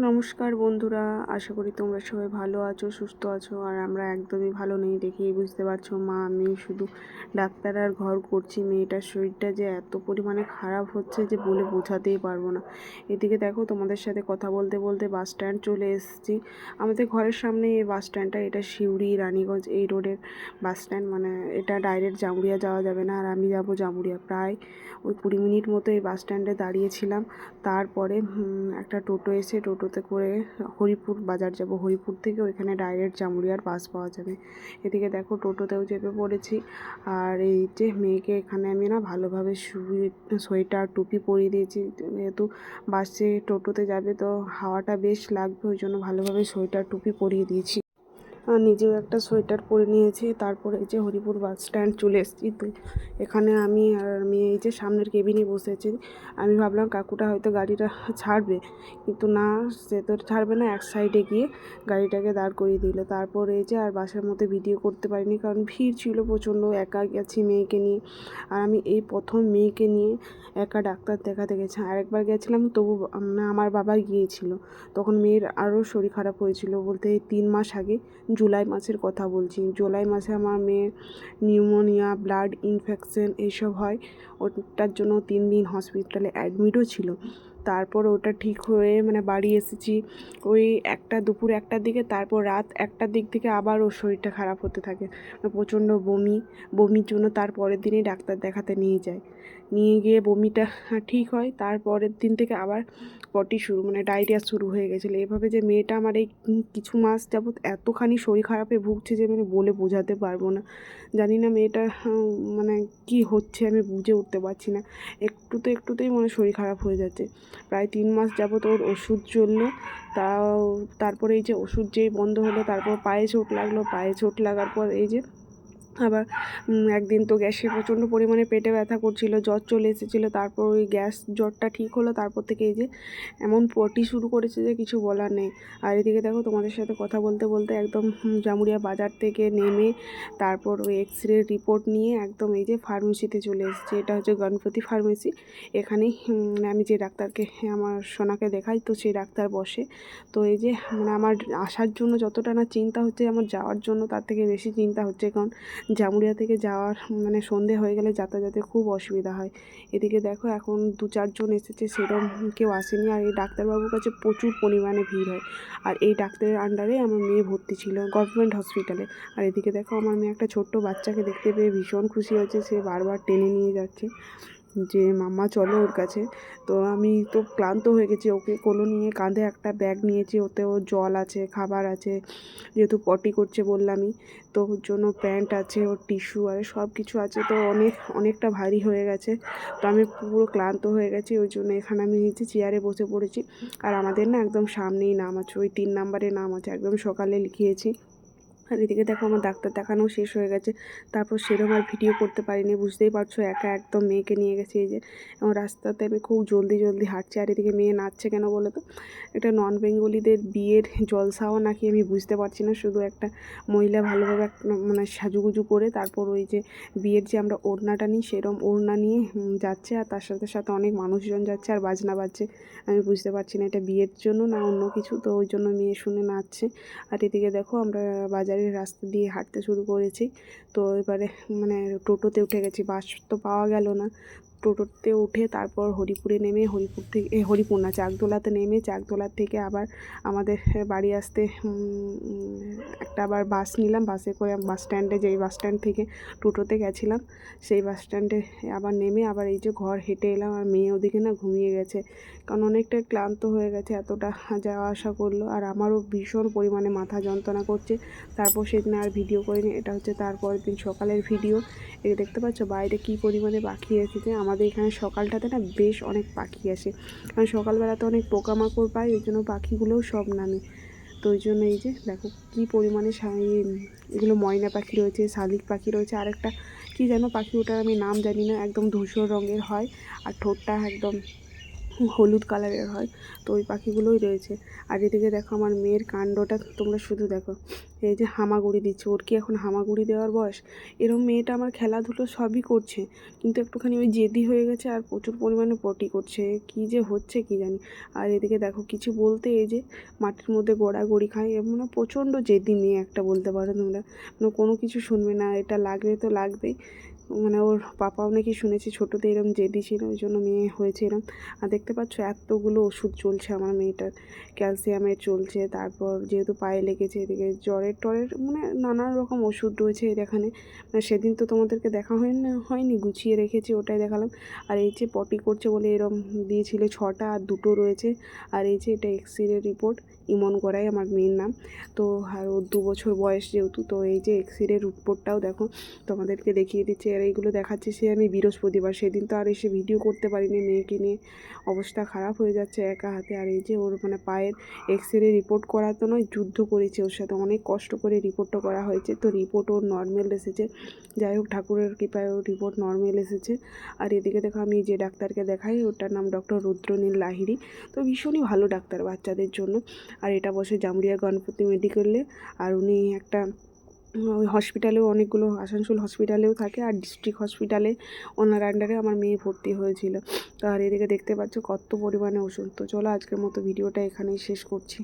নমস্কার বন্ধুরা, আশা করি তোমরা সবাই ভালো আছো, সুস্থ আছো, আর আমরা একদমই ভালো নেই দেখেই বুঝতে পারছ। মা, আমি শুধু ডাক্তার আর ঘর করছি, মেয়েটার শরীরটা যে এত পরিমাণে খারাপ হচ্ছে যে বলে বোঝাতেই পারব না। এদিকে দেখো, তোমাদের সাথে কথা বলতে বলতে বাস স্ট্যান্ড চলে এসেছি। আমাদের ঘরের সামনে এই বাস স্ট্যান্ডটা, এটা শিউড়ি রানীগঞ্জ, এই রোডের বাস স্ট্যান্ড মানে এটা ডাইরেক্ট জামুরিয়া যাওয়া যাবে না, আর আমি যাব জামুড়িয়া। প্রায় ওই কুড়ি মিনিট মতো এই বাস স্ট্যান্ডে দাঁড়িয়েছিলাম। তারপরে একটা টোটো এসে টোটোতে করে হরিপুর বাজার যাব। হরিপুর থেকে ওইখানে ডাইরেক্ট জামুরিয়ার বাস পাওয়া যাবে। এদিকে দেখো টোটোতেও চেপে পড়েছি। আর এই যে মেয়েকে এখানে আমি না ভালোভাবে সোয়েটার, টুপি পরিয়ে দিয়েছি। যেহেতু বাসে টোটোতে যাবে তো হাওয়াটা বেশ লাগবে, ওই জন্য ভালোভাবে সোয়েটার, টুপি পরিয়ে দিয়েছি। নিজেও একটা সোয়েটার পরে নিয়েছি। তারপরে এই যে হরিপুর বাস স্ট্যান্ড চলে এসেছি। তো এখানে আমি আর আমি এই যে সামনের কেবিনে বসেছি আমি ভাবলাম, কাকুটা হয়তো গাড়িটা ছাড়বে। কিন্তু না, সে তো ছাড়বে না। এক সাইডে গিয়ে গাড়িটাকে দাঁড় করিয়ে দিল। তারপর এই যে আর বাসের মধ্যে ভিডিও করতে পারিনি। কারণ ভিড় ছিল প্রচণ্ড। একা গেছি মেয়েকে নিয়ে। আর আমি এই প্রথম মেয়েকে নিয়ে একা ডাক্তার দেখাতে গেছি আরেকবার গেছিলাম, তবু আমার বাবা গিয়েছিল। তখন মেয়ের আরও শরীর খারাপ হয়েছিল বলতে তিন মাস আগে। জুলাই মাসের কথা বলছি। জুলাই মাসে আমার মেয়ের নিউমোনিয়া, ব্লাড ইনফেকশন এইসব হয়। ওটার জন্য তিন দিন হসপিটালে অ্যাডমিটও ছিল। তারপর ওটা ঠিক হয়ে মানে বাড়ি এসেছি। ওই একটা দুপুর একটার দিকে, তারপর রাত একটার দিক থেকে আবার ওর শরীরটা খারাপ হতে থাকে। প্রচণ্ড বমি, বমির জন্য তার পরের দিনই ডাক্তার দেখাতে নিয়ে যায়। নিয়ে গিয়ে বমিটা ঠিক হয়, তারপরের দিন থেকে আবার পটি শুরু মানে ডায়রিয়া শুরু হয়ে গেছিল। এভাবে যে মেয়েটা আমার এই কিছু মাস যাবৎ এতখানি শরীর খারাপে ভুগছে যে মানে বলে বোঝাতে পারব না। জানি না মেয়েটা মানে কি হচ্ছে আমি বুঝে উঠতে পারছি না। একটুতে একটুতেই মনে শরীর খারাপ হয়ে যাচ্ছে। প্রায় তিন মাস যাবৎ ওর ওষুধ চলল। তাও তারপরে এই যে ওষুধ যেই বন্ধ হলো, তারপর পায়ে চোট লাগল, পায়ে চোট লাগার পর এই যে আবার একদিন তো গ্যাসে প্রচণ্ড পরিমাণে পেটে ব্যথা করছিল, জ্বর চলে এসেছিল, তারপর ওই গ্যাস জ্বরটা ঠিক হলো, তারপর থেকে এই যে এমন পটি শুরু করেছে যে কিছু বলার নেই। আর এদিকে দেখো তোমাদের সাথে কথা বলতে বলতে একদম জামুরিয়া বাজার থেকে নেমে তারপর ওই এক্স রে রিপোর্ট নিয়ে একদম এই যে ফার্মেসিতে চলে এসেছি। এটা হচ্ছে গণপতি ফার্মেসি এখানেই আমি যে ডাক্তারকে, আমার সোনাকে দেখাই, তো সেই ডাক্তার বসে। তো এই যে মানে আমার আসার জন্য যতটা না চিন্তা হচ্ছে, আমার যাওয়ার জন্য তার থেকে বেশি চিন্তা হচ্ছে, কারণ জামুরিয়া থেকে যাওয়ার মানে সন্ধে হয়ে গেলে যাতায়াতে খুব অসুবিধা হয়। এদিকে দেখো এখন দু চারজন এসেছে সেরকম কেউ আসেনি। আর এই ডাক্তারবাবুর কাছে প্রচুর পরিমাণে ভিড় হয়। আর এই ডাক্তারের আন্ডারে আমার মেয়ে ভর্তি ছিল গভর্নমেন্ট হসপিটালে আর এদিকে দেখো আমার মেয়ে একটা ছোট্ট বাচ্চাকে দেখতে পেয়ে ভীষণ খুশি হয়েছে, সে বারবার টেনে নিয়ে যাচ্ছে। যে মাম্মা চলো ওর কাছে। তো আমি তো ক্লান্ত হয়ে গেছি। ওকে কোলো নিয়ে কাঁধে একটা ব্যাগ নিয়েছি। ওতে ওর জল আছে, খাবার আছে। যেহেতু পটি করছে বললামই তো ওর জন্য প্যান্ট আছে, ওর টিস্যু আর সব কিছু আছে। তো অনেক, অনেকটা ভারী হয়ে গেছে। তো আমি পুরো ক্লান্ত হয়ে গেছি। ওই জন্য এখানে আমি নিচে চেয়ারে বসে পড়েছি। আর আমাদের না একদম সামনেই নাম আছে। ওই তিন নাম্বারে নাম আছে। একদম সকালে লিখিয়েছি। আর এদিকে দেখো আমার ডাক্তার দেখানো শেষ হয়ে গেছে। তারপর সেরকম আর ভিডিও করতে পারিনি, বুঝতেই পারছ, একা একদম মেয়েকে নিয়ে গেছে এই যে। এবং রাস্তাতে আমি খুব জলদি জলদি হাঁটছি, আর এদিকে মেয়ে নাচছে কেন বলো তো? একটা নন বেঙ্গলিদের বিয়ের জলসাও নাকি আমি বুঝতে পারছি না, শুধু একটা মহিলা ভালোভাবে মানে সাজুগুজু করে তারপর ওই যে বিয়ের যে আমরা ওড়নাটা নিই, সেরম ওড়না নিয়ে যাচ্ছে, আর তার সাথে সাথে অনেক মানুষজন যাচ্ছে আর বাজনা বাজছে। আমি বুঝতে পারছি না, এটা বিয়ের জন্য না অন্য কিছু, তো ওই জন্য মেয়ে শুনে নাচছে। আর এদিকে দেখো আমরা বাজারে রাস্তা দিয়ে হাঁটতে শুরু করেছি। তো এবারে মানে টোটোতে উঠে গেছি, বাস তো পাওয়া গেল না। টোটোতে উঠে তারপর হরিপুরে নেমে হরিপুর থেকে হরিপুর না, চাকদোলাতে নেমে, চাকদোলার থেকে আবার আমাদের বাড়ি আসতে একটা আবার বাস নিলাম। বাসে করে বাস স্ট্যান্ডে, যেই বাস স্ট্যান্ড থেকে টোটোতে গেছিলাম, সেই বাস স্ট্যান্ডে আবার নেমে আবার এই যে ঘর হেঁটে এলাম আর মেয়ে ওদিকে না ঘুমিয়ে গেছে। কারণ অনেকটা ক্লান্ত হয়ে গেছে, এতটা যাওয়া আসা করল আর আমারও ভীষণ পরিমাণে মাথা যন্ত্রণা করছে। তারপর সেদিন আর ভিডিও করিনি, এটা হচ্ছে তারপরের দিন সকালের ভিডিও। এই দেখতে পাচ্ছ বাইরে কী পরিমাণে পাখি এসেছে আমাদের এখানে সকালটাতে না বেশ অনেক পাখি আসে। কারণ সকালবেলাতে অনেক পোকামাকড় পাই ওই জন্য পাখিগুলোও সব নামে। তো ওই জন্য এই যে দেখো কী পরিমাণে এগুলো ময়না পাখি রয়েছে, শালিক পাখি রয়েছে আর একটা কী যেন পাখি, ওটার আমি নাম জানি না, একদম ধূসর রঙের হয়, আর ঠোঁটটা একদম হলুদ কালারের হয়, তো ওই পাখিগুলোই রয়েছে। আর এদিকে দেখো আমার মেয়ের কাণ্ডটা, তোমরা শুধু দেখো। এই যে হামাগুড়ি দিচ্ছে, ওর কি এখন হামাগুড়ি দেওয়ার বয়স? এরকম মেয়েটা আমার খেলাধুলো সবই করছে, কিন্তু একটুখানি ওই জেদি হয়ে গেছে আর প্রচুর পরিমাণে পটি করছে, কি যে হচ্ছে কি জানি। আর এদিকে দেখো কিছু বলতে, এই যে মাটির মধ্যে গড়াগড়ি খায় এমন প্রচণ্ড জেদি মেয়ে একটা বলতে পারো তোমরা। মানে কোনো কিছু শুনবে না, এটা লাগবে তো লাগবেই। মানে ওর পাপাও নাকি শুনেছি ছোটোতে এরম জেদি ছিল, ওই জন্য মেয়ে হয়েছে এরম আর দেখতে পাচ্ছ এতগুলো ওষুধ চলছে আমার মেয়েটার, ক্যালসিয়ামের চলছে, তারপর যেহেতু পায়ে লেগেছে এদিকে জ্বরের টরের মানে নানান রকম ওষুধ রয়েছে এখানে। মানে সেদিন তো তোমাদেরকে দেখা হয় না হয়নি, গুছিয়ে রেখেছি ওটাই দেখালাম। আর এই যে পটি করছে বলে এরম দিয়েছিল ছটা আর দুটো রয়েছে। আর এই যে এটা এক্সরে রিপোর্ট ইমন গড়াই আমার মেয়ের নাম। তো আর ওর দু বছর বয়স যেহেতু, তো এই যে এক্স রে রিপোর্টটাও দেখো, তোমাদেরকে দেখিয়ে দিচ্ছে। এইগুলো দেখাচ্ছি, সে আমি বৃহস্পতিবার। সেদিন তো আর এসে ভিডিও করতে পারিনি মেয়েকে নিয়ে। অবস্থা খারাপ হয়ে যাচ্ছে একা হাতে। আর এই যে ওর মানে পায়ের এক্স রে রিপোর্ট করা তো নয়, যুদ্ধ করেছে ওর সাথে। অনেক কষ্ট করে রিপোর্টটা করা হয়েছে। তো রিপোর্ট ওর নর্মাল এসেছে। যাই হোক, ঠাকুরের কৃপায় ওর রিপোর্ট নর্মাল এসেছে। আর এদিকে দেখো, আমি যে ডাক্তারকে দেখাই, ওটার নাম ডক্টর রুদ্রনীল লাহিড়ি। তো ভীষণই ভালো ডাক্তার বাচ্চাদের জন্য। আর এটা বসে জামুরিয়া গণপতি মেডিকেলে আর উনি একটা ওই হসপিটালেও অনেকগুলো আসানসোল হসপিটালেও থাকে আর ডিস্ট্রিক্ট হসপিটালে ওনার আন্ডারে আমার মেয়ে ভর্তি হয়েছিল। তো আর এদিকে দেখতে পাচ্ছ কত পরিমাণে ওষুধ। তো চলো আজকের মতো ভিডিওটা এখানেই শেষ করছি।